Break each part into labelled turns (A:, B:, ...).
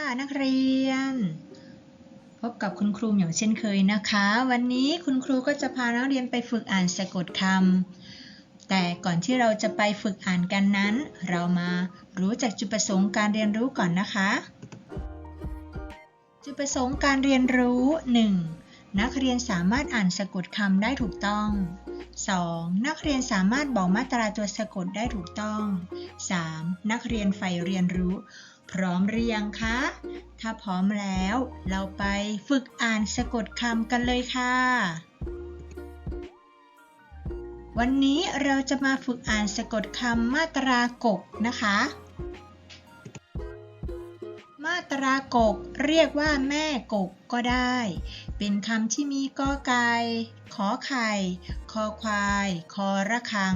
A: ค่ะนักเรียน พบกับคุณครูอย่างเช่นเคยนะคะ วันนี้คุณครูก็จะพานักเรียนไปฝึกอ่านสะกดคำแต่ก่อนที่เราจะไปฝึกอ่านกันนั้น เรามารู้จักจุดประสงค์การเรียนรู้ก่อนนะคะ จุดประสงค์การเรียนรู้ 1. นักเรียนสามารถอ่านสะกดคำได้ถูกต้อง 2. นักเรียนสามารถบอกมาตราตัวสะกดได้ถูกต้อง 3. นักเรียนใฝ่เรียนรู้ พร้อมหรือยังคะ ถ้าพร้อมแล้ว เราไปฝึกอ่านสะกดคำกันเลยค่ะ วันนี้เราจะมาฝึกอ่านสะกดคำมาตรากกนะคะ มาตรากกเรียกว่าแม่กกก็ได้ เป็นคำที่มีกอไก่ขอไข่ คอควาย คอระคัง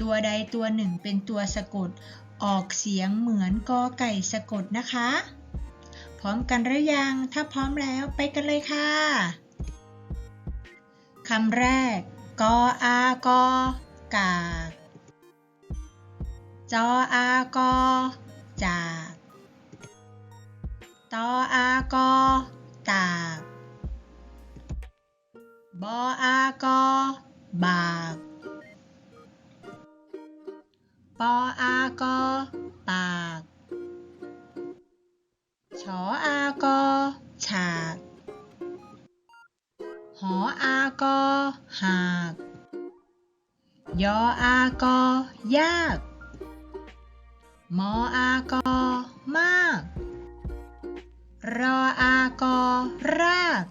A: ตัวใดตัวหนึ่งเป็นตัวสะกด ออกเสียงเหมือนกอไก่สะกดนะคะ พร้อมกันหรือยัง ถ้าพร้อมแล้วไปกันเลยค่ะคำแรก กออากอกากจออากอจากตออากอตากบออากอบาก ปออากอปากชออากอฉากหออากอหาก ยออากอยาก มออากอมาก รออากอราก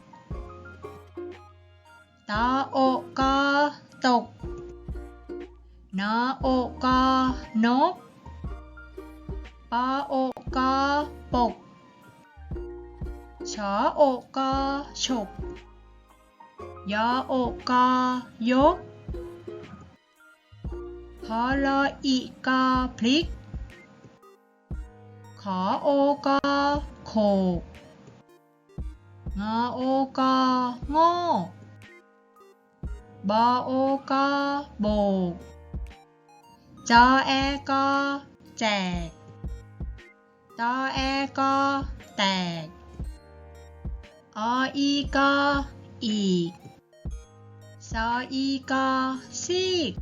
A: ตอโอกอตก นอโอกอนกปอโอกอปกชอโอกอฉกยอโอกอยกพอลออีกอพลิก ขอโอกอโขกงอโอกอโง่บอโอกอโบก จอแอกอแจกตอแอกอแตก ออีกออีก ซออีกอซีก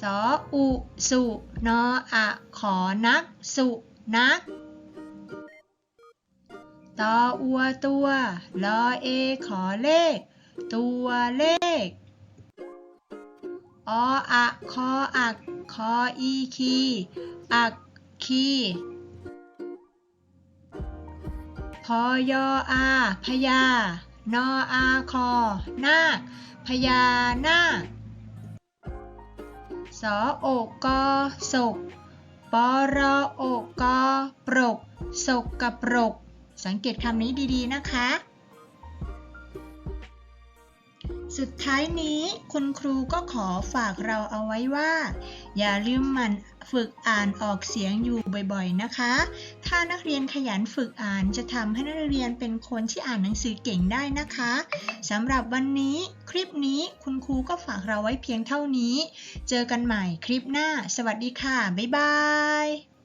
A: สออุสุนออะขอนักสุนักตออัวตัว ลอเอขอเลข ตัวเลข ออะคออัก คออีคี อักคีพอยออาพยา นออาคอ นาคพญานาคสอโอกกอศกปอรอโอกกอปรกศกกับปรก สังเกตคำนี้ดีๆนะคะ สุดท้ายนี้คุณครูก็ขอฝากเราเอาไว้ว่า อย่าลืมมันฝึกอ่านออกเสียงอยู่บ่อยๆนะคะ ถ้านักเรียนขยันฝึกอ่านจะทำให้นักเรียนเป็นคนที่อ่านหนังสือเก่งได้นะคะสำหรับวันนี้คลิปนี้คุณครูก็ฝากเราไว้เพียงเท่านี้ เจอกันใหม่คลิปหน้า สวัสดีค่ะ บ๊ายบาย